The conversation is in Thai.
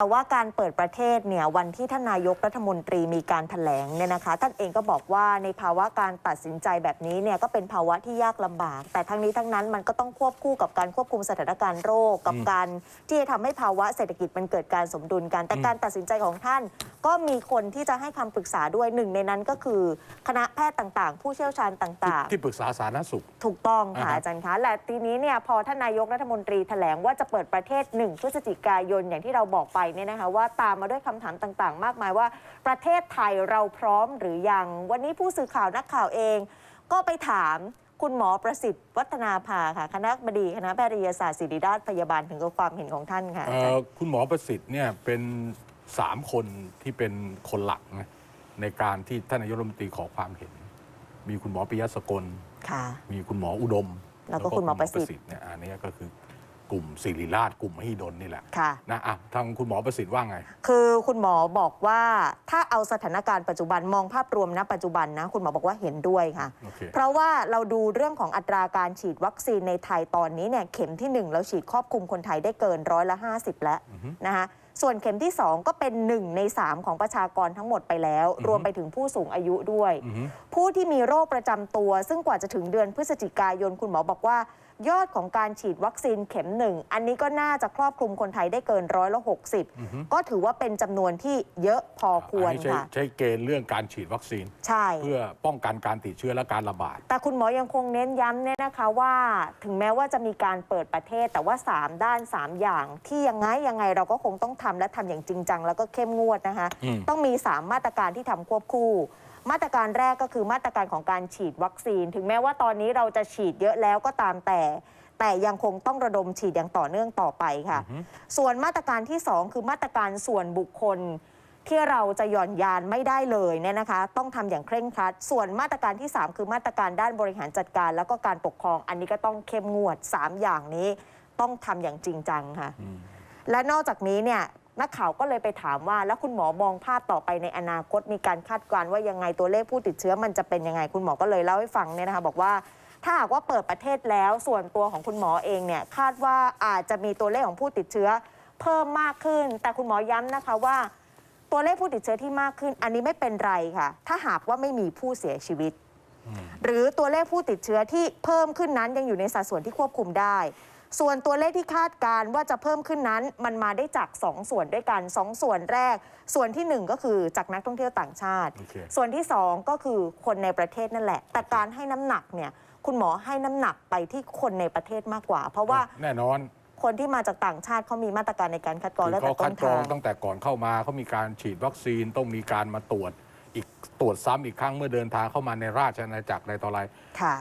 แต่ว่าการเปิดประเทศเนี่ยวันที่ท่านนายกรัฐมนตรีมีการถแถลงเนี่ยนะคะ ท่านเองก็บอกว่าในภาวะการตัดสินใจแบบนี้เนี่ยก็เป็นภาวะที่ยากลำบาก แต่ทั้งนี้ทั้งนั้นมันก็ต้องควบคู่กับการควบคุมสถานการณ์โรค กับการที่จะทำให้ภาวะเศรษฐกิจมันเกิดการสมดุลกัน แต่การตัดสินใจของท่าน ก็มีคนที่จะให้คำปรึกษาด้วยหนึ่งในนั้นก็คือ คณะแพทย์ต่างๆ ผู้เชี่ยวชาญต่าง ๆ ที่ปรึกษาสาธารณสุข ถูกต้องค่ะอ่าฮะอาจารย์คะและทีนี้เนี่ยพอท่านนายกรัฐมนตรีแถลงว่าจะเปิดประเทศ 1 พฤศจิกายนอย่างที่เราบอกไปเนี่ยนะคะว่าตามมาด้วยคำถามต่างๆ มากมายว่า ประเทศไทยเราพร้อมหรือยัง วันนี้ผู้สื่อข่าวนักข่าวเอง ก็ไปถามคุณหมอประสิทธิ์วัฒนาภาค่ะ คณะบดีคณะแพทยศาสตร์ศิริราชพยาบาลถึงกับความเห็นของท่านค่ะอาเอ่จารอย์คุณหมอประสิทธิ์เนี่ยเป็นสามคนที่เป็นคนหลักนะในการที่ท่านนายกรัฐมนตรีขอความเห็น มีคุณหมอปิยะสกลค่ะมีคุณหมออุดม แล้วก็คุณหมอประสิทธิ์เนี่ยอันนี้ก็คือ กลุ่มศิริราชกลุ่มมหิดลนี่แหละค่ะ นะอะทางคุณหมอประสิทธิ์ว่าไง คือคุณหมอบอกว่าถ้าเอาสถานการณ์ปัจจุบันมองภาพรวมณปัจจุบันนะ คุณหมอบอกว่าเห็นด้วยค่ะ โอเค เพราะว่าเราดูเรื่องของอัตราการฉีดวัคซีนในไทยตอนนี้เนี่ยเข็มที่ 1 เราฉีดครอบคลุมคนไทยได้เกินร้อยละ 50 แล้วอือฮึนะคะส่วนเข็มที่ 2 ก็เป็น 1 ใน 3 ของประชากรทั้งหมดไปแล้วอือฮึรวมไปถึงผู้สูงอายุด้วยอือฮึผู้ที่มีโรคประจำตัว ซึ่งกว่าจะถึงเดือนพฤศจิกายนคุณหมอบอกว่า ยอดของการฉีดวัคซีนเข็มหนึ่งอันนี้ก็น่าจะครอบคลุมคนไทยได้เกินร้อยละหกสิบอือฮึก็ถือว่าเป็นจำนวนที่เยอะพอควรอันนี้ใช้ค่ะใช้เกณฑ์เรื่องการฉีดวัคซีน ใช่ เพื่อป้องกันการติดเชื้อและการระบาด แต่คุณหมอยังคงเน้นย้ำเนี่ยนะคะว่า ถึงแม้ว่าจะมีการเปิดประเทศแต่ว่า 3 ด้าน 3 อย่าง ที่ยังไงยังไงเราก็คงต้องทำและทำอย่างจริงจังแล้วก็เข้มงวดนะคะอืมต้องมี 3 มาตรการที่ทำควบคู่ มาตรการแรกก็คือมาตรการของการฉีดวัคซีน ถึงแม้ว่าตอนนี้เราจะฉีดเยอะแล้วก็ตามแต่ แต่ยังคงต้องระดมฉีดอย่างต่อเนื่องต่อไปค่ะอือฮึส่วนมาตรการที่ 2 คือมาตรการส่วนบุคคล ที่เราจะหย่อนยานไม่ได้เลยเนี่ยนะคะ ต้องทำอย่างเคร่งครัด ส่วนมาตรการที่ 3 คือมาตรการด้านบริหารจัดการ แล้วก็การปกครอง อันนี้ก็ต้องเข้มงวด 3 อย่างนี้ต้องทำอย่างจริงจังค่ะอืมและนอกจากนี้เนี่ย นักข่าวก็เลยไปถามว่า แล้วคุณหมอมองภาพต่อไปในอนาคตมีการคาดการณ์ว่ายังไงตัวเลขผู้ติดเชื้อมันจะเป็นยังไงคุณหมอก็เลยเล่าให้ฟังเนี่ยนะคะบอกว่าถ้าหากว่าเปิดประเทศแล้วส่วนตัวของคุณหมอเองเนี่ยคาดว่าอาจจะมีตัวเลขของผู้ติดเชื้อเพิ่มมากขึ้น แต่คุณหมอย้ำนะคะว่า ตัวเลขผู้ติดเชื้อที่มากขึ้น อันนี้ไม่เป็นไรค่ะ ถ้าหากว่าไม่มีผู้เสียชีวิต หรือตัวเลขผู้ติดเชื้อที่เพิ่มขึ้นนั้นยังอยู่ในสัดส่วนที่ควบคุมได้ ส่วนตัวเลขที่คาดการณ์ว่าจะเพิ่มขึ้นนั้น มันมาได้จาก 2 ส่วนด้วยกัน 2 ส่วนแรก ส่วนทีหนึ่1 ก็คือจากนักท่องเที่ยวต่างชาติโอเคส่วนที่ 2 ก็คือคนในประเทศนั่นแหละ แต่การให้น้ำหนักเนี่ยคุณหมอให้น้ำหนักไปที่คนในประเทศมากกว่า เพราะว่าแน่นอนคนที่มาจากต่างชาติเขามีมาตรการในการคัดกรองคือและเขาแต่ต้คัดนกรอทางงตั้งแต่ก่อนเข้ามาเขามีการฉีดวัคซีนต้องมีการมาตรวจ อีกตรวจซ้ำอีกครั้งเมื่อเดินทางเข้ามาในราชอาณาจักรอะไรต่ออะไรค่ะ